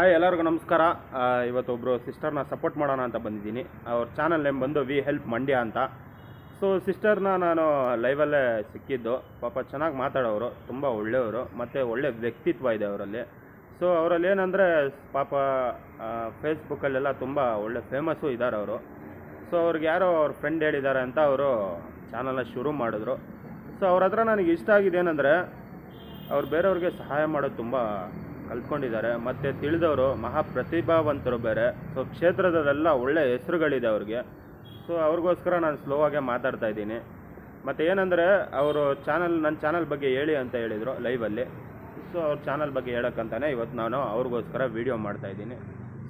Hi ಎಲ್ಲರಿಗೂ ನಮಸ್ಕಾರ. ಇವತ್ತು ಒಬ್ಬರು ಸಿಸ್ಟರ್ನ ಸಪೋರ್ಟ್ ಮಾಡೋಣ ಅಂತ ಬಂದಿದ್ದೀನಿ. ಅವ್ರ ಚಾನಲ್ ನೇಮ್ ಬಂದು ವಿ ಹೆಲ್ಪ್ ಮಂಡ್ಯ ಅಂತ. ಸೊ ಸಿಸ್ಟರ್ನ ನಾನು ಲೈವಲ್ಲೇ ಸಿಕ್ಕಿದ್ದು. ಪಾಪ ಚೆನ್ನಾಗಿ ಮಾತಾಡೋರು ತುಂಬ ಒಳ್ಳೆಯವರು, ಮತ್ತು ಒಳ್ಳೆ ವ್ಯಕ್ತಿತ್ವ ಇದೆ ಅವರಲ್ಲಿ. ಸೊ ಅವರಲ್ಲಿ ಏನಂದರೆ, ಪಾಪ ಫೇಸ್ಬುಕ್ಕಲ್ಲೆಲ್ಲ ತುಂಬ ಒಳ್ಳೆ ಫೇಮಸ್ಸು ಇದ್ದಾರೆ ಅವರು. ಸೊ ಅವ್ರಿಗೆ ಯಾರೋ ಅವ್ರ ಫ್ರೆಂಡ್ ಹೇಳಿದ್ದಾರೆ ಅಂತ ಅವರು ಚಾನಲ್ನ ಶುರು ಮಾಡಿದ್ರು. ಸೊ ಅವ್ರ ಹತ್ರ ನನಗೆ ಇಷ್ಟ ಆಗಿದೆ ಏನಂದರೆ, ಅವ್ರು ಬೇರೆಯವ್ರಿಗೆ ಸಹಾಯ ಮಾಡೋದು ತುಂಬ ಕಲ್ತ್ಕೊಂಡಿದ್ದಾರೆ. ಮತ್ತು ತಿಳಿದವರು ಮಹಾ ಪ್ರತಿಭಾವಂತರು ಬೇರೆ. ಸೊ ಕ್ಷೇತ್ರದಲ್ಲೆಲ್ಲ ಒಳ್ಳೆ ಹೆಸರುಗಳಿದೆ ಅವ್ರಿಗೆ. ಸೊ ಅವ್ರಿಗೋಸ್ಕರ ನಾನು ಸ್ಲೋ ಆಗೇ ಮಾತಾಡ್ತಾ ಇದ್ದೀನಿ. ಮತ್ತು ಏನಂದರೆ, ಅವರು ಚಾನಲ್ ನನ್ನ ಚಾನಲ್ ಬಗ್ಗೆ ಹೇಳಿ ಅಂತ ಹೇಳಿದರು ಲೈವಲ್ಲಿ ಸೊ ಅವ್ರ ಚಾನಲ್ ಬಗ್ಗೆ ಹೇಳೋಕ್ಕಂತಾನೆ ಇವತ್ತು ನಾನು ಅವ್ರಿಗೋಸ್ಕರ ವೀಡಿಯೋ ಮಾಡ್ತಾ ಇದ್ದೀನಿ.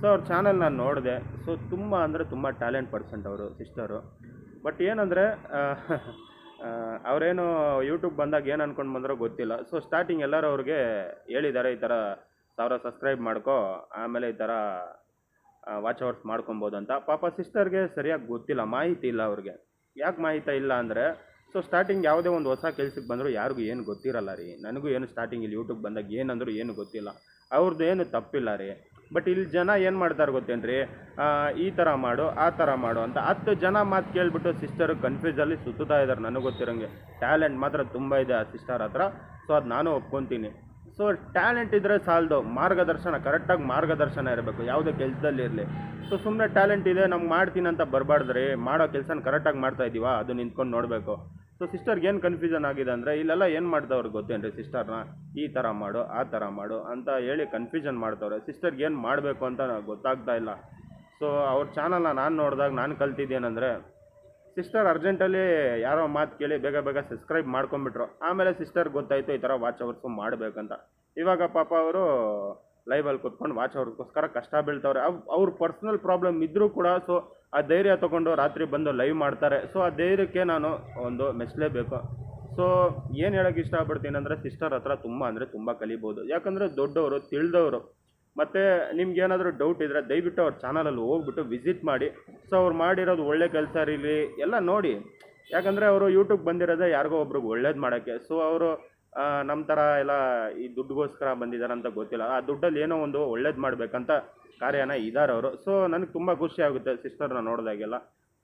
ಸೊ ಅವ್ರ ಚಾನಲ್ ನಾನು ನೋಡಿದೆ. ಸೊ ತುಂಬ ಅಂದರೆ ತುಂಬ ಟ್ಯಾಲೆಂಟ್ ಪರ್ಸೆಂಟ್ ಅವರು ಸಿಸ್ಟರು ಬಟ್ ಏನಂದರೆ ಅವರೇನು ಯೂಟ್ಯೂಬ್ ಬಂದಾಗ ಏನು ಅನ್ಕೊಂಡು ಬಂದರೋ ಗೊತ್ತಿಲ್ಲ. ಸೊ ಸ್ಟಾರ್ಟಿಂಗ್ ಎಲ್ಲರೂ ಅವ್ರಿಗೆ ಹೇಳಿದ್ದಾರೆ ಈ ಥರ ಸಾವಿರ ಸಬ್ಸ್ಕ್ರೈಬ್ ಮಾಡ್ಕೊ, ಆಮೇಲೆ ಈ ಥರ ವಾಚ್ ಅವರ್ಸ್ ಮಾಡ್ಕೊಬೋದು ಅಂತ. ಪಾಪ ಸಿಸ್ಟರ್ಗೆ ಸರಿಯಾಗಿ ಗೊತ್ತಿಲ್ಲ, ಮಾಹಿತಿ ಇಲ್ಲ ಅವ್ರಿಗೆ. ಯಾಕೆ ಮಾಹಿತಿ ಇಲ್ಲ ಅಂದರೆ ಸೊ ಸ್ಟಾರ್ಟಿಂಗ್ ಯಾವುದೇ ಒಂದು ಹೊಸ ಕೆಲ್ಸಕ್ಕೆ ಬಂದರೂ ಯಾರಿಗೂ ಏನು ಗೊತ್ತಿರಲ್ಲ ರೀ. ನನಗೂ ಏನು ಸ್ಟಾರ್ಟಿಂಗ್ ಇಲ್ಲಿ ಯೂಟ್ಯೂಬ್ ಬಂದಾಗ ಏನಂದರೂ ಏನು ಗೊತ್ತಿಲ್ಲ. ಅವ್ರದ್ದು ಏನು ತಪ್ಪಿಲ್ಲ ರೀ. ಬಟ್ ಇಲ್ಲಿ ಜನ ಏನು ಮಾಡ್ತಾರೆ ಗೊತ್ತೇನ್ರಿ? ರೀ ಈ ಥರ ಮಾಡು, ಆ ಥರ ಮಾಡು ಅಂತ. ಹತ್ತು ಜನ ಮಾತು ಕೇಳಿಬಿಟ್ಟು ಸಿಸ್ಟರ್ ಕನ್ಫ್ಯೂಸಲ್ಲಿ ಸುತ್ತುತ್ತಾ ಇದ್ದಾರೆ ನನಗೆ ಗೊತ್ತಿರೋಂಗೆ. ಟ್ಯಾಲೆಂಟ್ ಮಾತ್ರ ತುಂಬ ಇದೆ ಆ ಸಿಸ್ಟರ್ ಹತ್ರ. ಸೊ ಅದು ನಾನು ಒಪ್ಕೊತೀನಿ. ಸೊ ಟ್ಯಾಲೆಂಟ್ ಇದ್ದರೆ ಸಾಲದು. ಮಾರ್ಗದರ್ಶನ ಕರೆಕ್ಟಾಗಿ ಮಾರ್ಗದರ್ಶನ ಇರಬೇಕು. ಯಾವುದೇ ಕೆಲಸದಲ್ಲಿ ಇರಲಿ. ಸೊ ಸುಮ್ಮನೆ ಟ್ಯಾಲೆಂಟ್ ಇದೆ ನಮ್ಗೆ ಮಾಡ್ತೀನಿ ಅಂತ ಬರಬಾರ್ದ್ರಿ. ಮಾಡೋ ಕೆಲಸನ ಕರೆಕ್ಟಾಗಿ ಮಾಡ್ತಾ ಇದ್ದೀವಾ ಅದು ನಿಂತ್ಕೊಂಡು ನೋಡಬೇಕು. ಸೊ ಸಿಸ್ಟರ್ಗೆ ಏನು ಕನ್ಫ್ಯೂಷನ್ ಆಗಿದೆ ಅಂದರೆ, ಇಲ್ಲೆಲ್ಲ ಏನು ಮಾಡ್ತವ್ರಿಗೆ ಗೊತ್ತೇನು ರೀ ಸಿಸ್ಟರ್ನ ಈ ಥರ ಮಾಡು, ಆ ಥರ ಮಾಡು ಅಂತ ಹೇಳಿ ಕನ್ಫ್ಯೂಷನ್ ಮಾಡ್ತವ್ರೆ. ಸಿಸ್ಟರ್ಗೆ ಏನು ಮಾಡಬೇಕು ಅಂತ ಗೊತ್ತಾಗ್ತಾ ಇಲ್ಲ. ಸೊ ಅವ್ರ ಚಾನಲ್ನ ನಾನು ನೋಡಿದಾಗ ನಾನು ಕಲ್ತಿದ್ದೇನೆಂದರೆ ಸಿಸ್ಟರ್ ಅರ್ಜೆಂಟಲ್ಲಿ ಯಾರೋ ಮಾತು ಕೇಳಿ ಬೇಗ ಬೇಗ ಸಬ್ಸ್ಕ್ರೈಬ್ ಮಾಡ್ಕೊಂಬಿಟ್ರು ಆಮೇಲೆ ಸಿಸ್ಟರ್ ಗೊತ್ತಾಯಿತು ಈ ಥರ ವಾಚ್ ಅವರ್ಸು ಮಾಡಬೇಕಂತ. ಇವಾಗ ಪಾಪ ಅವರು ಲೈವಲ್ಲಿ ಕೂತ್ಕೊಂಡು ವಾಚ್ ಅವ್ರಿಗೋಸ್ಕರ ಕಷ್ಟ ಬೀಳ್ತವ್ರೆ. ಅವ್, ಅವ್ರ ಪರ್ಸ್ನಲ್ ಪ್ರಾಬ್ಲಮ್ ಇದ್ದರೂ ಕೂಡ ಸೊ ಆ ಧೈರ್ಯ ತೊಗೊಂಡು ರಾತ್ರಿ ಬಂದು ಲೈವ್ ಮಾಡ್ತಾರೆ. ಸೊ ಆ ಧೈರ್ಯಕ್ಕೆ ನಾನು ಒಂದು ಮೆಚ್ಚಲೇಬೇಕು ಸೊ ಏನು ಹೇಳೋಕ್ಕೆ ಇಷ್ಟಪಡ್ತೀನಿ ಅಂದರೆ ಸಿಸ್ಟರ್ ಹತ್ರ ತುಂಬ ಅಂದರೆ ತುಂಬ ಕಲಿಬೋದು. ಯಾಕಂದರೆ ದೊಡ್ಡವರು, ತಿಳಿದವರು ಮತ್ತು ನಿಮ್ಗೆ ಏನಾದರೂ ಡೌಟ್ ಇದ್ದರೆ ದಯವಿಟ್ಟು ಅವ್ರ ಚಾನಲಲ್ಲಿ ಹೋಗ್ಬಿಟ್ಟು ವಿಸಿಟ್ ಮಾಡಿ. ಸೊ ಅವ್ರು ಮಾಡಿರೋದು ಒಳ್ಳೆ ಕೆಲಸ ಇರಲಿ ಎಲ್ಲ ನೋಡಿ. ಯಾಕಂದರೆ ಅವರು ಯೂಟ್ಯೂಬ್ ಬಂದಿರೋದೇ ಯಾರಿಗೋ ಒಬ್ರಿಗೆ ಒಳ್ಳೇದು ಮಾಡೋಕ್ಕೆ. ಸೊ ಅವರು ನಮ್ಮ ಥರ ಎಲ್ಲ ಈ ದುಡ್ಡುಗೋಸ್ಕರ ಬಂದಿದ್ದಾರೆ ಅಂತ ಗೊತ್ತಿಲ್ಲ. ಆ ದುಡ್ಡಲ್ಲಿ ಏನೋ ಒಂದು ಒಳ್ಳೇದು ಮಾಡಬೇಕಂತ ಕಾರ್ಯನ ಇದ್ದಾರೆ ಅವರು. ಸೊ ನನಗೆ ತುಂಬ ಖುಷಿ ಆಗುತ್ತೆ ಸಿಸ್ಟರ್ನ ನೋಡಿದಾಗೆಲ್ಲ.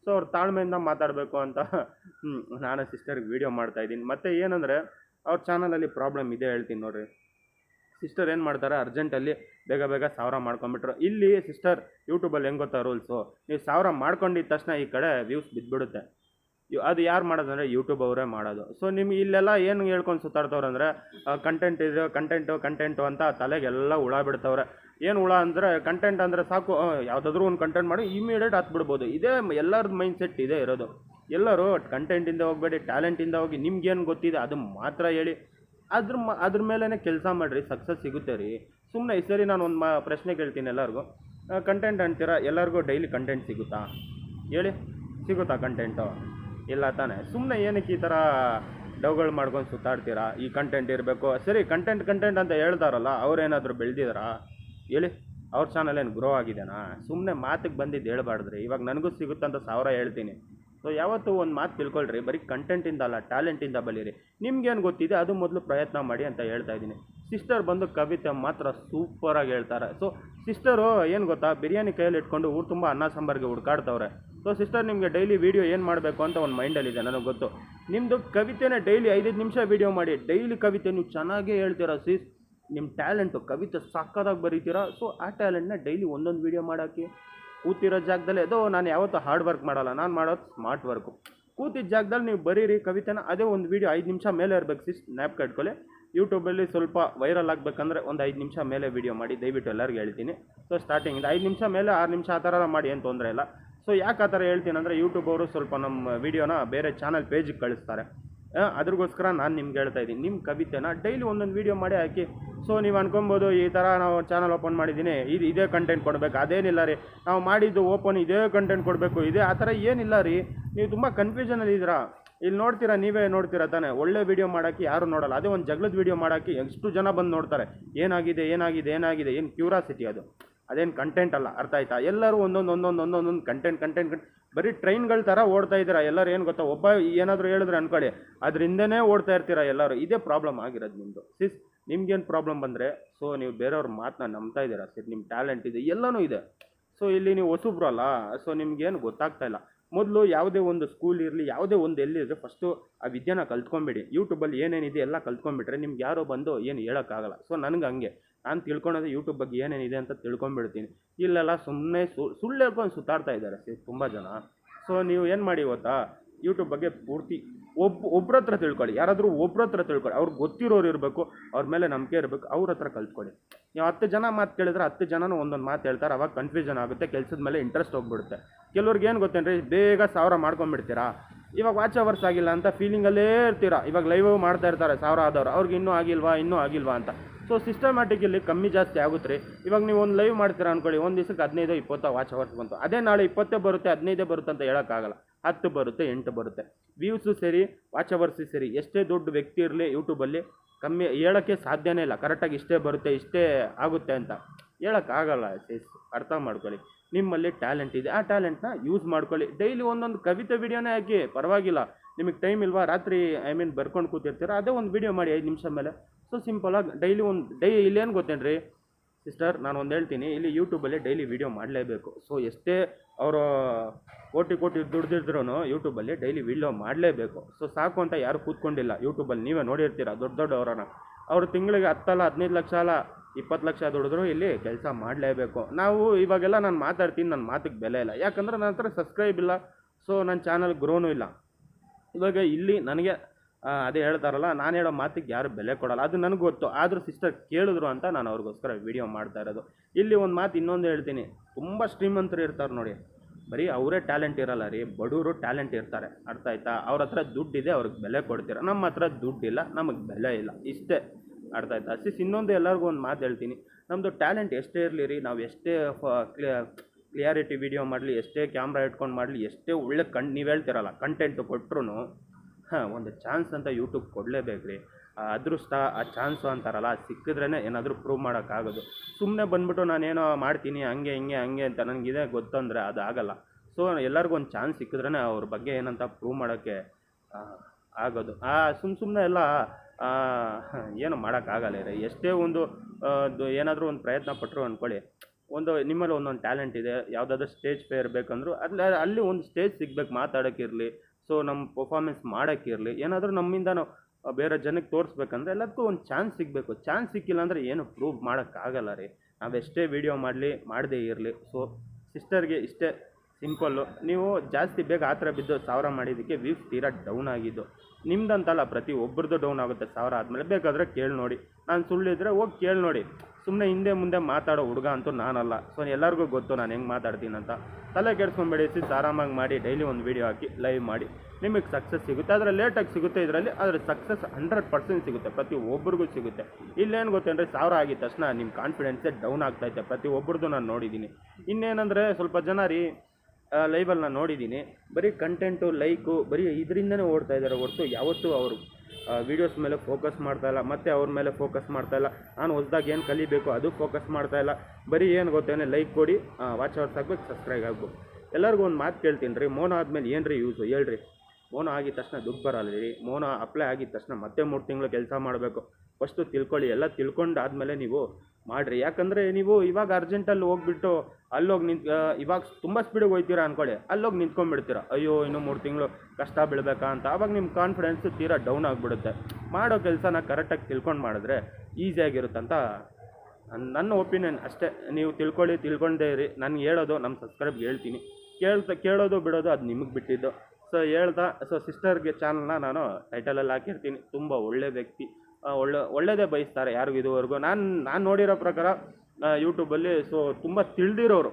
ಸೊ ಅವ್ರು ತಾಳ್ಮೆಯಿಂದ ಮಾತಾಡಬೇಕು ಅಂತ ನಾನು ಸಿಸ್ಟರ್ಗೆ ವೀಡಿಯೋ ಮಾಡ್ತಾಯಿದ್ದೀನಿ ಮತ್ತು ಏನಂದರೆ, ಅವ್ರ ಚಾನಲಲ್ಲಿ ಪ್ರಾಬ್ಲಮ್ ಇದೆ ಹೇಳ್ತೀನಿ ನೋಡ್ರಿ. ಸಿಸ್ಟರ್ ಏನು ಮಾಡ್ತಾರೆ? ಅರ್ಜೆಂಟಲ್ಲಿ ಬೇಗ ಬೇಗ ಸಾವಿರ ಮಾಡ್ಕೊಂಬಿಟ್ರು ಇಲ್ಲಿ ಸಿಸ್ಟರ್ ಯೂಟ್ಯೂಬಲ್ಲಿ ಹೆಂಗೆ ಗೊತ್ತಾ ರೂಲ್ಸು ನೀವು ಸಾವಿರ ಮಾಡ್ಕೊಂಡಿದ್ದ ತಕ್ಷಣ ಈ ಕಡೆ ವ್ಯೂಸ್ ಬಿದ್ದುಬಿಡುತ್ತೆ ಅದು ಯಾರು ಮಾಡೋದಂದರೆ ಯೂಟ್ಯೂಬ್ ಅವರೇ ಮಾಡೋದು. ಸೊ ನಿಮ್ಗೆ ಇಲ್ಲೆಲ್ಲ ಏನು ಹೇಳ್ಕೊಂಡು ಸುತ್ತಾಡ್ತವ್ರೆ ಅಂದರೆ ಕಂಟೆಂಟ್ ಇದು ಕಂಟೆಂಟು ಕಂಟೆಂಟು ಅಂತ ತಲೆಗೆಲ್ಲ ಹುಳ ಬಿಡ್ತವ್ರೆ. ಏನು ಹುಳ ಅಂದರೆ ಕಂಟೆಂಟ್ ಅಂದರೆ ಸಾಕು ಯಾವುದಾದ್ರೂ ಒಂದು ಕಂಟೆಂಟ್ ಮಾಡಿ ಇಮಿಡಿಯೇಟ್ ಹತ್ಬಿಡ್ಬೋದು. ಇದೇ ಎಲ್ಲರ ಮೈಂಡ್ ಸೆಟ್ ಇದೇ ಇರೋದು. ಎಲ್ಲರೂ ಕಂಟೆಂಟಿಂದ ಹೋಗಬೇಡಿ ಟ್ಯಾಲೆಂಟಿಂದ ಹೋಗಿ ನಿಮ್ಗೇನು ಗೊತ್ತಿದೆ ಅದು ಮಾತ್ರ ಹೇಳಿ. ಅದ್ರ ಮ, ಅದ್ರ ಮೇಲೇ ಕೆಲಸ ಮಾಡಿರಿ ಸಕ್ಸಸ್ ಸಿಗುತ್ತೆ ರೀ. ಸುಮ್ಮನೆ ಈ ಸರಿ ನಾನು ಒಂದು ಮಾ, ಪ್ರಶ್ನೆ ಕೇಳ್ತೀನಿ ಎಲ್ಲರಿಗೂ. ಕಂಟೆಂಟ್ ಅಂತೀರಾ? ಎಲ್ಲರಿಗೂ ಡೈಲಿ ಕಂಟೆಂಟ್ ಸಿಗುತ್ತಾ? ಹೇಳಿ, ಸಿಗುತ್ತಾ ಕಂಟೆಂಟು ಇಲ್ಲ ತಾನೇ. ಸುಮ್ಮನೆ ಏನಕ್ಕೆ ಈ ಥರ ಡೌಗಳು ಮಾಡ್ಕೊಂಡು ಸುತ್ತಾಡ್ತೀರಾ? ಈ ಕಂಟೆಂಟ್ ಇರಬೇಕು. ಸರಿ ಕಂಟೆಂಟ್ ಕಂಟೆಂಟ್ ಅಂತ ಹೇಳ್ತಾರಲ್ಲ ಅವ್ರೇನಾದರೂ ಬೆಳೆದಿದ್ದಾರಾ ಹೇಳಿ, ಅವ್ರ ಚಾನಲ್ ಏನು ಗ್ರೋ ಆಗಿದೆನಾ? ಸುಮ್ಮನೆ ಮಾತಿಗೆ ಬಂದಿದ್ದು ಹೇಳ್ಬಾರ್ದ್ರಿ. ಇವಾಗ ನನಗೂ ಸಿಗುತ್ತಂತ ಸಾವಿರ ಹೇಳ್ತೀನಿ. ಸೊ ಯಾವತ್ತೂ ಒಂದು ಮಾತು ತಿಳ್ಕೊಳ್ರಿ, ಬರೀ ಕಂಟೆಂಟಿಂದ ಅಲ್ಲ ಟ್ಯಾಲೆಂಟಿಂದ ಬಲೀರಿ. ನಿಮ್ಗೇನು ಗೊತ್ತಿದೆ, ಅದು ಮೊದಲು ಪ್ರಯತ್ನ ಮಾಡಿ ಅಂತ ಹೇಳ್ತಾ ಇದ್ದೀನಿ. ಸಿಸ್ಟರ್ ಬಂದು ಕವಿತೆ ಮಾತ್ರ ಸೂಪರಾಗಿ ಹೇಳ್ತಾರೆ. ಸೊ ಸಿಸ್ಟರು ಏನು ಗೊತ್ತಾ, ಬಿರಿಯಾನಿ ಕೈಯಲ್ಲಿ ಇಟ್ಕೊಂಡು ಊರು ತುಂಬ ಅನ್ನ ಸಾಂಬಾರಿಗೆ ಹುಡ್ಕಾಡ್ತವ್ರೆ. ಸೊ ಸಿಸ್ಟರ್ ನಿಮಗೆ ಡೈಲಿ ವೀಡಿಯೋ ಏನು ಮಾಡಬೇಕು ಅಂತ ಒಂದು ಮೈಂಡಲ್ಲಿದೆ ನನಗೆ ಗೊತ್ತು. ನಿಮ್ಮದು ಕವಿತೆನೇ ಡೈಲಿ ಐದೈದು ನಿಮಿಷ ವೀಡಿಯೋ ಮಾಡಿ ಡೈಲಿ ಕವಿತೆ ನೀವು ಚೆನ್ನಾಗೇ ಹೇಳ್ತೀರಾ ಸಿಸ್ ನಿಮ್ಮ ಟ್ಯಾಲೆಂಟು ಕವಿತೆ ಸಕ್ಕದಾಗಿ ಬರೀತೀರಾ? ಸೊ ಆ ಟ್ಯಾಲೆಂಟ್ನ ಡೈಲಿ ಒಂದೊಂದು ವೀಡಿಯೋ ಮಾಡೋಕ್ಕೆ ಕೂತಿರೋ ಜಾಗದಲ್ಲಿ, ಅದು, ನಾನು ಯಾವತ್ತೂ ಹಾರ್ಡ್ ವರ್ಕ್ ಮಾಡೋಲ್ಲ, ನಾನು ಮಾಡೋದು ಸ್ಮಾರ್ಟ್ ವರ್ಕು ಕೂತಿದ್ದ ಜಾಗದಲ್ಲಿ ನೀವು ಬರೀರಿ ಕವಿತೆನ, ಅದೇ ಒಂದು ವೀಡಿಯೋ ಐದು ನಿಮಿಷ ಮೇಲೆ ಇರಬೇಕು ಸಿಸ್ ಸ್ನ್ಯಾಪ್ ಕಟ್ಕೊಳ್ಳಿ ಯೂಟ್ಯೂಬಲ್ಲಿ ಸ್ವಲ್ಪ ವೈರಲ್ ಆಗಬೇಕಂದ್ರೆ ಒಂದು ಐದು ನಿಮಿಷ ಮೇಲೆ ವೀಡಿಯೋ ಮಾಡಿ, ದಯವಿಟ್ಟು ಎಲ್ಲರಿಗೂ ಹೇಳ್ತೀನಿ. ಸೊ ಸ್ಟಾರ್ಟಿಂಗಿಂದ ಐದು ನಿಮಿಷ ಮೇಲೆ ಆರು ನಿಮಿಷ ಆ ಥರ ಮಾಡಿ, ಏನು ತೊಂದರೆ ಇಲ್ಲ. ಸೊ ಯಾಕೆ ಆ ಥರ ಹೇಳ್ತೀನಿ ಅಂದರೆ ಯೂಟ್ಯೂಬ್ ಅವರು ಸ್ವಲ್ಪ ನಮ್ಮ ವೀಡಿಯೋನ ಬೇರೆ ಚಾನಲ್ ಪೇಜಿಗೆ ಕಳಿಸ್ತಾರೆ. ಅದ್ರಗೋಸ್ಕರ ನಾನು ನಿಮ್ಗೆ ಹೇಳ್ತಾ ಇದ್ದೀನಿ. ನಿಮ್ಮ ಕವಿತೆನ ಡೈಲಿ ಒಂದೊಂದು ವೀಡಿಯೋ ಮಾಡಿ ಹಾಕಿ ಸೊ ನೀವು ಅನ್ಕೊಬೋದು ಈ ಥರ ನಾವು ಚಾನಲ್ ಓಪನ್ ಮಾಡಿದ್ದೀನಿ. ಇದು ಇದೇ ಕಂಟೆಂಟ್ ಕೊಡಬೇಕು. ಅದೇನಿಲ್ಲ ರೀ. ನಾವು ಮಾಡಿದ್ದು ಓಪನ್ ಇದೇ ಕಂಟೆಂಟ್ ಕೊಡಬೇಕು. ಇದೇ ಆ ಥರ ಏನಿಲ್ಲ ರೀ. ನೀವು ತುಂಬ ಕನ್ಫ್ಯೂಷನಲ್ಲಿ ಇದ್ದೀರಾ. ಇಲ್ಲಿ ನೋಡ್ತೀರಾ, ನೀವೇ ನೋಡ್ತೀರಾ ತಾನೇ. ಒಳ್ಳೆ ವೀಡಿಯೋ ಮಾಡೋಕ್ಕೆ ಯಾರು ನೋಡಲ್ಲ. ಅದೇ ಒಂದು ಜಗಳದ ವೀಡಿಯೋ ಮಾಡೋಕ್ಕೆ ಎಷ್ಟು ಜನ ಬಂದು ನೋಡ್ತಾರೆ. ಏನಾಗಿದೆ ಏನಾಗಿದೆ ಏನಾಗಿದೆ, ಏನು ಕ್ಯೂರಾಸಿಟಿ ಅದು. ಅದೇನು ಕಂಟೆಂಟ್ ಅಲ್ಲ. ಅರ್ಥ ಆಯ್ತಾ? ಎಲ್ಲರೂ ಒಂದೊಂದು ಒಂದೊಂದು ಒಂದೊಂದೊಂದು ಕಂಟೆಂಟ್ ಕಂಟೆಂಟ್ ಬರೀ ಟ್ರೈನ್ಗಳ ಥರ ಓಡ್ತಾ ಇದ್ದೀರಾ? ಎಲ್ಲರೂ ಏನು ಗೊತ್ತಾ? ಒಬ್ಬ ಏನಾದರೂ ಹೇಳಿದ್ರೆ ಅನ್ಕೊಳ್ಳಿ. ಅದರಿಂದನೇ ಓಡ್ತಾ ಇರ್ತೀರಾ ಎಲ್ಲರೂ? ಇದೇ ಪ್ರಾಬ್ಲಮ್ ಆಗಿರೋದು ನಿಮ್ಮದು ಸಿಸ್ ನಿಮ್ಗೇನು ಪ್ರಾಬ್ಲಮ್ ಬಂದರೆ ಸೊ ನೀವು ಬೇರೆಯವ್ರ ಮಾತನ್ನ ನಂಬ್ತಾ ಇದ್ದೀರಾ, ಸರ್ ನಿಮ್ಮ ಟ್ಯಾಲೆಂಟ್ ಇದೆ, ಎಲ್ಲನೂ ಇದೆ. ಸೊ ಇಲ್ಲಿ ನೀವು ಹೊಸಬ್ರು ಅಲ್ಲ ಸೊ ನಿಮ್ಗೇನು ಗೊತ್ತಾಗ್ತಾ ಇಲ್ಲ. ಮೊದಲು ಯಾವುದೇ ಒಂದು ಸ್ಕೂಲ್ ಇರಲಿ, ಯಾವುದೇ ಒಂದು ಎಲ್ಲಿದ್ರೆ ಫಸ್ಟು ಆ ವಿದ್ಯೆನ ಕಲ್ತ್ಕೊಂಬಿಡಿ ಯೂಟ್ಯೂಬಲ್ಲಿ ಏನೇನಿದೆ ಎಲ್ಲ ಕಲ್ತ್ಕೊಂಬಿಟ್ರೆ ನಿಮ್ಗೆ ಯಾರೋ ಬಂದು ಏನು ಹೇಳೋಕ್ಕಾಗಲ್ಲ. ಸೊ ನನಗೆ ಹಂಗೆ. ನಾನು ತಿಳ್ಕೊಳೋದು ಯೂಟ್ಯೂಬ್ ಬಗ್ಗೆ ಏನೇನಿದೆ ಅಂತ ತಿಳ್ಕೊಂಬಿಡ್ತೀನಿ ಇಲ್ಲೆಲ್ಲ ಸುಮ್ಮನೆ ಸುಳ್ಳು ಹೇಳ್ಕೊಂಡು ಸುತ್ತಾಡ್ತಾ ಇದ್ದಾರೆ, ಸರ್ ತುಂಬ ಜನ. ಸೊ ನೀವು ಏನು ಮಾಡಿ ಗೊತ್ತಾ? ಯೂಟ್ಯೂಬ್ ಬಗ್ಗೆ ಪೂರ್ತಿ ಒಬ್ಬ ಒಬ್ರ ಹತ್ರ ತಿಳ್ಕೊಳ್ಳಿ. ಯಾರಾದರೂ ಒಬ್ರ ಹತ್ರ ತಿಳ್ಕೊಳ್ಳಿ. ಅವ್ರಿಗೆ ಗೊತ್ತಿರೋರು ಇರಬೇಕು, ಅವ್ರ ಮೇಲೆ ನಂಬಿಕೆ ಇರಬೇಕು, ಅವ್ರ ಹತ್ರ ಕಲ್ತ್ಕೊಳ್ಳಿ. ನೀವು ಹತ್ತು ಜನ ಮಾತು ಕೇಳಿದ್ರೆ ಹತ್ತು ಜನನೂ ಒಂದೊಂದು ಮಾತು ಹೇಳ್ತಾರೆ, ಅವಾಗ ಕನ್ಫ್ಯೂಷನ್ ಆಗುತ್ತೆ, ಕೆಲಸದ ಮೇಲೆ ಇಂಟ್ರೆಸ್ಟ್ ಹೋಗ್ಬಿಡುತ್ತೆ. ಕೆಲವ್ರಿಗೆ ಏನು ಗೊತ್ತೇನ್ರಿ? ಬೇಗ ಸಾವಿರ ಮಾಡ್ಕೊಂಡ್ಬಿಡ್ತೀರಾ? ಇವಾಗ ವಾಚ್ ಅವರ್ಸ್ ಆಗಿಲ್ಲ ಅಂತ ಫೀಲಿಂಗಲ್ಲೇ ಇರ್ತೀರಾ? ಇವಾಗ ಲೈವ್ ಮಾಡ್ತಾ ಇರ್ತಾರೆ, ಸಾವಿರ ಆದವ್ರು. ಅವ್ರಿಗೆ ಇನ್ನೂ ಆಗಿಲ್ವಾ ಇನ್ನೂ ಆಗಿಲ್ವಾ ಅಂತ. ಸೊ ಸಿಸ್ಟಮ್ಯಾಟಿಕ್ ಇಲ್ಲಿ ಕಮ್ಮಿ ಜಾಸ್ತಿ ಆಗುತ್ತೆ ರೀ. ಇವಾಗ ನೀವು ಒಂದು ಲೈವ್ ಮಾಡ್ತೀರಾ ಅಂದ್ಕೊಳ್ಳಿ ಒಂದು ದಿವಸಕ್ಕೆ ಹದಿನೈದು ಇಪ್ಪತ್ತು ವಾಚ್ ಅವರ್ಸ್ ಬಂತು. ಅದೇ ನಾಳೆ ಇಪ್ಪತ್ತೇ ಬರುತ್ತೆ, ಹದಿನೈದೇ ಬರುತ್ತೆ ಅಂತ ಹೇಳೋಕ್ಕಾಗಲ್ಲ. ಹತ್ತು ಬರುತ್ತೆ, ಎಂಟು ಬರುತ್ತೆ. ವ್ಯೂಸು ಸರಿ ವಾಚ್ ಅವರ್ಸು ಸರಿ, ಎಷ್ಟೇ ದೊಡ್ಡ ವ್ಯಕ್ತಿ ಇರಲಿ ಯೂಟ್ಯೂಬಲ್ಲಿ ಕಮ್ಮಿ ಹೇಳೋಕ್ಕೆ ಸಾಧ್ಯನೇ ಇಲ್ಲ. ಕರೆಕ್ಟಾಗಿ ಇಷ್ಟೇ ಬರುತ್ತೆ, ಇಷ್ಟೇ ಆಗುತ್ತೆ ಅಂತ. ಹೇಳೋಕ್ಕಾಗಲ್ಲ ಸಿಸ್ ಅರ್ಥ ಮಾಡ್ಕೊಳ್ಳಿ. ನಿಮ್ಮಲ್ಲಿ ಟ್ಯಾಲೆಂಟ್ ಇದೆ. ಆ ಟ್ಯಾಲೆಂಟ್ನ ಯೂಸ್ ಮಾಡ್ಕೊಳ್ಳಿ. ಡೈಲಿ ಒಂದೊಂದು ಕವಿತೆ ವಿಡಿಯೋನೇ ಹಾಕಿ, ಪರವಾಗಿಲ್ಲ. ನಿಮಗೆ ಟೈಮ್ ಇಲ್ವಾ? ರಾತ್ರಿ ಐ ಮೀನ್ ಬರ್ಕೊಂಡು ಕೂತಿರ್ತೀರ? ಅದೇ ಒಂದು ವಿಡಿಯೋ ಮಾಡಿ, ಐದು ನಿಮಿಷ ಮೇಲೆ. ಸೊ ಸಿಂಪಲಾಗಿ ಡೈಲಿ ಒಂದು ಡೈ ಇಲ್ಲೇನು ಗೊತ್ತೇನು ರೀ ಸಿಸ್ಟರ್ ನಾನು ಒಂದು ಹೇಳ್ತೀನಿ. ಇಲ್ಲಿ ಯೂಟ್ಯೂಬಲ್ಲಿ ಡೈಲಿ ವಿಡಿಯೋ ಮಾಡಲೇಬೇಕು. ಸೊ ಎಷ್ಟೇ ಅವರು ಕೋಟಿ ಕೋಟಿ ದುಡ್ದಿದ್ರು ಯೂಟ್ಯೂಬಲ್ಲಿ ಡೈಲಿ ವೀಡಿಯೋ ಮಾಡಲೇಬೇಕು. ಸೊ ಸಾಕು ಅಂತ ಯಾರು ಕೂತ್ಕೊಂಡಿಲ್ಲ. ಯೂಟ್ಯೂಬಲ್ಲಿ ನೀವೇ ನೋಡಿರ್ತೀರ ದೊಡ್ಡ ದೊಡ್ಡವರನ್ನ ಅವರು ತಿಂಗಳಿಗೆ ಹತ್ತಲ್ಲ, ಹದಿನೈದು ಲಕ್ಷ ಅಲ್ಲ, ಇಪ್ಪತ್ತು ಲಕ್ಷ ದುಡಿದ್ರು ಇಲ್ಲಿ ಕೆಲಸ ಮಾಡಲೇಬೇಕು. ನಾವು ಇವಾಗೆಲ್ಲ ನಾನು ಮಾತಾಡ್ತೀನಿ ನನ್ನ ಮಾತಿಗೆ ಬೆಲೆ ಇಲ್ಲ. ಯಾಕಂದ್ರೆ ನನ್ನ ಹತ್ರ ಸಬ್ಸ್ಕ್ರೈಬ್ ಇಲ್ಲ. ಸೊ ನನ್ನ ಚಾನಲ್ ಗ್ರೋನೂ ಇಲ್ಲ. ಇವಾಗ ಇಲ್ಲಿ ನನಗೆ ಅದೇ ಹೇಳ್ತಾರಲ್ಲ, ನಾನು ಹೇಳೋ ಮಾತಿಗೆ ಯಾರು ಬೆಲೆ ಕೊಡಲ್ಲ. ಅದು ನನಗೆ ಗೊತ್ತು. ಆದರೂ ಸಿಸ್ಟರ್ ಕೇಳಿದ್ರು ಅಂತ ನಾನು ಅವ್ರಿಗೋಸ್ಕರ ವಿಡಿಯೋ ಮಾಡ್ತಾ ಇರೋದು. ಇಲ್ಲಿ ಒಂದು ಮಾತು ಇನ್ನೊಂದು ಹೇಳ್ತೀನಿ. ತುಂಬ ಶ್ರೀಮಂತರು ಇರ್ತಾರೆ ನೋಡಿ. ಬರೀ ಅವರೇ ಟ್ಯಾಲೆಂಟ್ ಇರಲ್ಲ ರೀ ಬಡವರು ಟ್ಯಾಲೆಂಟ್ ಇರ್ತಾರೆ. ಅರ್ಥ ಆಯ್ತಾ? ಅವ್ರ ಹತ್ರ ದುಡ್ಡಿದೆ, ಅವ್ರಿಗೆ ಬೆಲೆ ಕೊಡ್ತೀರ? ನಮ್ಮ ಹತ್ರ ದುಡ್ಡಿಲ್ಲ, ನಮಗೆ ಬೆಲೆ ಇಲ್ಲ. ಇಷ್ಟೇ. ಅರ್ಥ ಆಯ್ತಾ? ಇನ್ನೊಂದು ಎಲ್ಲರಿಗೂ ಒಂದು ಮಾತು ಹೇಳ್ತೀನಿ. ನಮ್ಮದು ಟ್ಯಾಲೆಂಟ್ ಎಷ್ಟೇ ಇರಲಿ ರೀ, ನಾವು ಎಷ್ಟೇ ಕ್ಲಿಯಾರಿಟಿ ವಿಡಿಯೋ ಮಾಡಲಿ, ಎಷ್ಟೇ ಕ್ಯಾಮ್ರಾ ಇಟ್ಕೊಂಡು ಮಾಡಲಿ, ಎಷ್ಟೇ ಒಳ್ಳೆ ಕಣ್, ನೀವು ಹೇಳ್ತಿರಲ್ಲ ಕಂಟೆಂಟ್ ಕೊಟ್ರು ಹಾಂ, ಒಂದು ಚಾನ್ಸ್ ಅಂತ ಯೂಟ್ಯೂಬ್ ಕೊಡಲೇಬೇಕು ರೀ ಅದೃಷ್ಟ, ಆ ಚಾನ್ಸು ಅಂತಾರಲ್ಲ, ಅದು ಸಿಕ್ಕಿದ್ರೇ ಏನಾದರೂ ಪ್ರೂವ್ ಮಾಡೋಕ್ಕಾಗೋದು. ಸುಮ್ಮನೆ ಬಂದ್ಬಿಟ್ಟು ನಾನೇನೋ ಮಾಡ್ತೀನಿ, ಹಂಗೆ, ಹಿಂಗೆ, ಹಂಗೆ ಅಂತ ನನಗಿದೆ ಗೊತ್ತಂದರೆ ಅದು ಆಗಲ್ಲ. ಸೊ ಎಲ್ಲರಿಗೂ ಒಂದು ಚಾನ್ಸ್ ಸಿಕ್ಕಿದ್ರೇ ಅವ್ರ ಬಗ್ಗೆ ಏನಂತ ಪ್ರೂವ್ ಮಾಡೋಕ್ಕೆ ಆಗೋದು. ಆ ಸುಮ್ಮ ಸುಮ್ಮನೆ ಎಲ್ಲ ಏನು ಮಾಡೋಕ್ಕಾಗಲ್ಲ ರೀ ಎಷ್ಟೇ ಒಂದು ಏನಾದರೂ ಒಂದು ಪ್ರಯತ್ನ ಪಟ್ಟರು ಅಂದ್ಕೊಳ್ಳಿ ಒಂದು, ನಿಮ್ಮಲ್ಲಿ ಒಂದೊಂದು ಟ್ಯಾಲೆಂಟ್ ಇದೆ, ಯಾವುದಾದ್ರೂ ಸ್ಟೇಜ್ ಫೇರ್ ಬೇಕಂದ್ರು ಅಲ್ಲಿ ಅಲ್ಲಿ ಒಂದು ಸ್ಟೇಜ್ ಸಿಗ್ಬೇಕು ಮಾತಾಡೋಕ್ಕಿರಲಿ ಸೊ ನಮ್ಮ ಪರ್ಫಾರ್ಮೆನ್ಸ್ ಮಾಡೋಕ್ಕಿರಲಿ ಏನಾದರೂ ನಮ್ಮಿಂದ ನಾವು ಬೇರೆ ಜನಕ್ಕೆ ತೋರಿಸ್ಬೇಕಂದ್ರೆ ಎಲ್ಲದಕ್ಕೂ ಒಂದು ಚಾನ್ಸ್ ಸಿಗಬೇಕು. ಚಾನ್ಸ್ ಸಿಕ್ಕಿಲ್ಲ ಅಂದರೆ ಏನು ಪ್ರೂವ್ ಮಾಡೋಕ್ಕಾಗಲ್ಲ ರೀ. ನಾವೆಷ್ಟೇ ವೀಡಿಯೋ ಮಾಡಲಿ, ಮಾಡದೇ ಇರಲಿ. ಸೊ ಸಿಸ್ಟರ್ಗೆ ಇಷ್ಟೇ ಸಿಂಪಲ್ಲು ನೀವು ಜಾಸ್ತಿ ಬೇಗ ಆ ಥರ ಬಿದ್ದು ಸಾವಿರ ಮಾಡಿದ್ದಕ್ಕೆ ವ್ಯೂಸ್ ತೀರಾ ಡೌನ್ ಆಗಿದ್ದು. ನಿಮ್ದಂತಲ್ಲ ಪ್ರತಿ ಒಬ್ರದ್ದು ಡೌನ್ ಆಗುತ್ತೆ ಸಾವಿರ ಆದಮೇಲೆ. ಬೇಕಾದರೆ ಕೇಳಿ ನೋಡಿ. ನಾನು ಸುಳ್ಳಿದ್ರೆ ಹೋಗಿ ಕೇಳಿ ನೋಡಿ. ಸುಮ್ಮನೆ ಹಿಂದೆ ಮುಂದೆ ಮಾತಾಡೋ ಹುಡುಗ ಅಂತೂ ನಾನಲ್ಲ. ಸೊ ಎಲ್ಲರಿಗೂ ಗೊತ್ತು ನಾನು ಹೆಂಗೆ ಮಾತಾಡ್ತೀನಿ ಅಂತ. ತಲೆ ಕೆಡ್ಸ್ಕೊಂಬೇಡಿ, ಸಿಸ್, ಆರಾಮಾಗಿ ಮಾಡಿ, ಡೈಲಿ ಒಂದು ವೀಡಿಯೋ ಹಾಕಿ ಲೈವ್ ಮಾಡಿ. ನಿಮಗೆ ಸಕ್ಸಸ್ ಸಿಗುತ್ತೆ. ಆದರೆ ಲೇಟಾಗಿ ಸಿಗುತ್ತೆ ಇದರಲ್ಲಿ, ಆದರೆ ಸಕ್ಸಸ್ ಹಂಡ್ರೆಡ್ ಪರ್ಸೆಂಟ್ ಸಿಗುತ್ತೆ. ಪ್ರತಿ ಒಬ್ಬರಿಗೂ ಸಿಗುತ್ತೆ. ಇಲ್ಲೇನು ಗೊತ್ತೇನ್ರಿ? ಸಾವಿರ ಆಗಿದ ತಕ್ಷಣ ನಿಮ್ಮ ಕಾನ್ಫಿಡೆನ್ಸೇ ಡೌನ್ ಆಗ್ತೈತೆ. ಪ್ರತಿ ಒಬ್ರದ್ದು ನಾನು ನೋಡಿದ್ದೀನಿ ಇನ್ನೇನಂದರೆ ಸ್ವಲ್ಪ ಜನ ರೀ ಲೈವಲ್ಲಿ ನಾನು ನೋಡಿದ್ದೀನಿ ಬರೀ ಕಂಟೆಂಟು ಲೈಕು ಬರೀ ಇದರಿಂದನೇ ಓಡ್ತಾ ಇದ್ದಾರೆ ಹೊರತು ಯಾವತ್ತೂ ಅವರು ವೀಡಿಯೋಸ್ ಮೇಲೆ ಫೋಕಸ್ ಮಾಡ್ತಾ ಇಲ್ಲ, ಮತ್ತು ಅವ್ರ ಮೇಲೆ ಫೋಕಸ್ ಮಾಡ್ತಾ ಇಲ್ಲ. ನಾನು ಹೊಸ್ದಾಗಿ ಏನು ಕಲಿಬೇಕು ಅದು ಫೋಕಸ್ ಮಾಡ್ತಾ ಇಲ್ಲ. ಬರೀ ಏನು ಗೊತ್ತೇನೆ ಲೈಕ್ ಕೊಡಿ ವಾಚ್ ಅವರ್ಸ್ ಆಗ್ಬೇಕು ಸಬ್ಸ್ಕ್ರೈಬ್ ಆಗ್ಬೇಕು. ಎಲ್ಲರಿಗೂ ಒಂದು ಮಾತು ಕೇಳ್ತೀನಿ ರೀ, ಮೋನ ಆದಮೇಲೆ ಏನು ರೀ ಯೂಸು ಹೇಳ್ರಿ. ಮೋನ ಆಗಿದ ತಕ್ಷಣ ದುಡ್ಡು ಬರಲ್ಲ ರೀ. ಮೋನ ಅಪ್ಲೈ ಆಗಿದ ತಕ್ಷಣ ಮತ್ತೆ ಮೂರು ತಿಂಗಳು ಕೆಲಸ ಮಾಡಬೇಕು. ಫಸ್ಟು ತಿಳ್ಕೊಳ್ಳಿ, ಎಲ್ಲ ತಿಳ್ಕೊಂಡು ಆದಮೇಲೆ ನೀವು ಮಾಡಿರಿ. ಯಾಕಂದರೆ ನೀವು ಇವಾಗ ಅರ್ಜೆಂಟಲ್ಲಿ ಹೋಗ್ಬಿಟ್ಟು ಅಲ್ಲೋಗಿ ನಿಂತ್ ಇವಾಗ ತುಂಬ ಸ್ಪೀಡಿಗೆ ಹೋಗ್ತೀರಾ ಅಂದ್ಕೊಳ್ಳಿ ಅಲ್ಲೋಗಿ ನಿಂತ್ಕೊಂಡ್ಬಿಡ್ತೀರ. ಅಯ್ಯೋ, ಇನ್ನೂ ಮೂರು ತಿಂಗಳು ಕಷ್ಟ ಬೀಳಬೇಕಾ ಅಂತ. ಆವಾಗ ನಿಮ್ಮ ಕಾನ್ಫಿಡೆನ್ಸು ತೀರಾ ಡೌನ್ ಆಗಿಬಿಡುತ್ತೆ. ಮಾಡೋ ಕೆಲಸನ ಕರೆಕ್ಟಾಗಿ ತಿಳ್ಕೊಂಡು ಮಾಡಿದ್ರೆ ಈಸಿಯಾಗಿರುತ್ತಂತ ನನ್ನ ಒಪಿನಿಯನ್ ಅಷ್ಟೇ. ನೀವು ತಿಳ್ಕೊಳ್ಳಿ, ತಿಳ್ಕೊಂಡೇ ಇರಿ. ನನಗೆ ಹೇಳೋದು ನಮ್ಮ ಸಬ್ಸ್ಕ್ರೈಬ್ಗೆ ಹೇಳ್ತೀನಿ. ಕೇಳ್ತಾ, ಕೇಳೋದು, ಬಿಡೋದು ಅದು ನಿಮಗೆ ಬಿಟ್ಟಿದ್ದು. ಸೊ ಹೇಳ್ತಾ ಸೊ ಸಿಸ್ಟರ್ಗೆ ಚಾನಲ್ನ ನಾನು ಟೈಟಲಲ್ಲಿ ಹಾಕಿರ್ತೀನಿ. ತುಂಬ ಒಳ್ಳೆ ವ್ಯಕ್ತಿ. ಒಳ್ಳೆ ಒಳ್ಳೆಯದೇ ಬಯಸ್ತಾರೆ ಯಾರಿಗೂ ಇದುವರೆಗೂ. ನಾನು ನಾನು ನೋಡಿರೋ ಪ್ರಕಾರ ಯೂಟ್ಯೂಬಲ್ಲಿ ಸೊ, ತುಂಬ ತಿಳಿದಿರೋರು,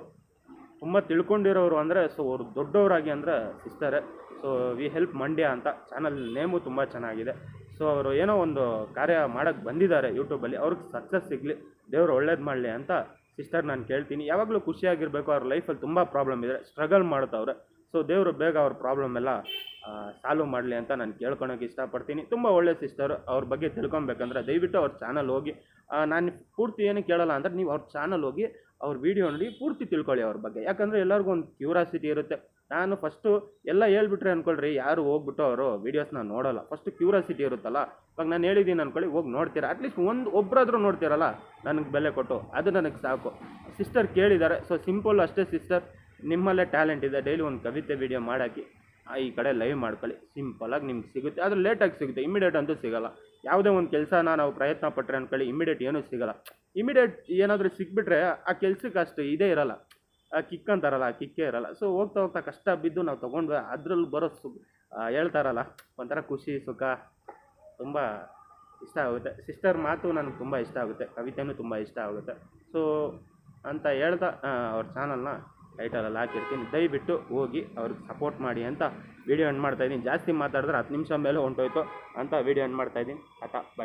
ತುಂಬ ತಿಳ್ಕೊಂಡಿರೋರು ಅಂದರೆ, ಸೊ, ಅವ್ರು ದೊಡ್ಡವರಾಗಿ ಅಂದರೆ ಸಿಸ್ತಾರೆ ಸೊ, ವಿ ಹೆಲ್ಪ್ ಮಂಡ್ಯ ಅಂತ ಚಾನಲ್ ನೇಮು ತುಂಬ ಚೆನ್ನಾಗಿದೆ. ಸೊ, ಅವರು ಏನೋ ಒಂದು ಕಾರ್ಯ ಮಾಡೋಕ್ಕೆ ಬಂದಿದ್ದಾರೆ ಯೂಟ್ಯೂಬಲ್ಲಿ ಅವ್ರಿಗೆ ಸಕ್ಸಸ್ ಸಿಗಲಿ, ದೇವರು ಒಳ್ಳೇದು ಮಾಡಲಿ ಅಂತ ಸಿಸ್ಟರ್ ನಾನು ಕೇಳ್ತೀನಿ. ಯಾವಾಗಲೂ ಖುಷಿಯಾಗಿರಬೇಕು, ಅವ್ರ ಲೈಫಲ್ಲಿ ತುಂಬ ಪ್ರಾಬ್ಲಮ್ ಇದೆ ಸ್ಟ್ರಗಲ್ ಮಾಡ್ತವ್ರೆ ಸೊ ದೇವರು ಬೇಗ ಅವ್ರ ಪ್ರಾಬ್ಲಮ್ ಎಲ್ಲ ಸಾಲ್ವ್ ಮಾಡಲಿ ಅಂತ ನಾನು ಕೇಳ್ಕೊಳೋಕೆ ಇಷ್ಟಪಡ್ತೀನಿ. ತುಂಬ ಒಳ್ಳೆ ಸಿಸ್ಟರ್ ಅವ್ರ ಬಗ್ಗೆ ತಿಳ್ಕೊಬೇಕಂದ್ರೆ ದಯವಿಟ್ಟು ಅವ್ರ ಚಾನಲ್ ಹೋಗಿ ನಾನು ಪೂರ್ತಿ ಏನು ಕೇಳಲ್ಲ ಅಂದರೆ ನೀವು ಅವ್ರ ಚಾನಲ್ ಹೋಗಿ ಅವ್ರ ವಿಡಿಯೋ ನೋಡಿ ಪೂರ್ತಿ ತಿಳ್ಕೊಳ್ಳಿ ಅವ್ರ ಬಗ್ಗೆ. ಯಾಕಂದರೆ ಎಲ್ಲರಿಗೂ ಒಂದು ಕ್ಯೂರಾಸಿಟಿ ಇರುತ್ತೆ. ನಾನು ಫಸ್ಟು ಎಲ್ಲ ಹೇಳ್ಬಿಟ್ರೆ ಅಂದ್ಕೊಳ್ರಿ ಯಾರು ಹೋಗ್ಬಿಟ್ಟು ಅವರು ವೀಡಿಯೋಸ್ನ ನೋಡೋಲ್ಲ. ಫಸ್ಟು ಕ್ಯೂರಾಸಿಟಿ ಇರುತ್ತಲ್ಲ, ಇವಾಗ ನಾನು ಹೇಳಿದ್ದೀನಿ ಅಂದ್ಕೊಳ್ಳಿ ಹೋಗಿ ನೋಡ್ತೀರಾ. ಅಟ್ಲೀಸ್ಟ್ ಒಂದು ಒಬ್ಬರಾದ್ರೂ ನೋಡ್ತೀರಲ್ಲ, ನನಗೆ ಬೆಲೆ ಕೊಟ್ಟು. ಅದು ನನಗೆ ಸಾಕು. ಸಿಸ್ಟರ್ ಕೇಳಿದ್ದಾರೆ ಸೊ ಸಿಂಪಲ್ ಅಷ್ಟೇ ಸಿಸ್ಟರ್ ನಿಮ್ಮಲ್ಲೇ ಟ್ಯಾಲೆಂಟ್ ಇದೆ ಡೈಲಿ ಒಂದು ಕವಿತೆ ವೀಡಿಯೋ ಮಾಡಾಕಿ ಈ ಕಡೆ ಲೈವ್ ಮಾಡ್ಕೊಳ್ಳಿ. ಸಿಂಪಲಾಗಿ ನಿಮ್ಗೆ ಸಿಗುತ್ತೆ. ಆದರೆ ಲೇಟಾಗಿ ಸಿಗುತ್ತೆ. ಇಮಿಡಿಯೇಟ್ ಅಂತೂ ಸಿಗಲ್ಲ. ಯಾವುದೇ ಒಂದು ಕೆಲಸನ ನಾವು ಪ್ರಯತ್ನ ಪಟ್ಟರೆ ಅಂದ್ಕೊಳ್ಳಿ ಇಮಿಡಿಯೇಟ್ ಏನೂ ಸಿಗಲ್ಲ. ಇಮಿಡಿಯೇಟ್ ಏನಾದರೂ ಸಿಕ್ಬಿಟ್ರೆ ಆ ಕೆಲ್ಸಕ್ಕೆ ಅಷ್ಟು ಇದೇ ಇರಲ್ಲ. ಆ ಕಿಕ್ ಅಂತಾರಲ್ಲ, ಆ ಕಿಕ್ಕೇ ಇರಲ್ಲ. ಸೊ ಹೋಗ್ತಾ ಹೋಗ್ತಾ ಕಷ್ಟ ಬಿದ್ದು ನಾವು ತೊಗೊಂಡ್ವಿ ಅದ್ರಲ್ಲಿ ಬರೋ ಸು ಹೇಳ್ತಾರಲ್ಲ, ಒಂಥರ ಖುಷಿ, ಸುಖ, ತುಂಬ ಇಷ್ಟ ಆಗುತ್ತೆ. ಸಿಸ್ಟರ್ ಮಾತು ನನಗೆ ತುಂಬ ಇಷ್ಟ ಆಗುತ್ತೆ. ಕವಿತೆಯೂ ತುಂಬ ಇಷ್ಟ ಆಗುತ್ತೆ. ಸೊ ಅಂತ ಹೇಳ್ತಾ ಅವ್ರ ಚಾನಲ್ನ ಟೈಟಲಲ್ಲಿ ಹಾಕಿರ್ತೀನಿ. ದಯವಿಟ್ಟು ಹೋಗಿ ಅವ್ರಿಗೆ ಸಪೋರ್ಟ್ ಮಾಡಿ ಅಂತ ವೀಡಿಯೋ ಎಂಡ್ ಮಾಡ್ತಾಯಿದ್ದೀನಿ ಜಾಸ್ತಿ ಮಾತಾಡಿದ್ರೆ ಹತ್ತು ನಿಮಿಷ ಮೇಲೆ ಹೊಂಟೋಯ್ತು ಅಂತ ವೀಡಿಯೋ ಎಂಡ್ ಮಾಡ್ತಾಯಿದ್ದೀನಿ ಆಟ ಬಾಯ್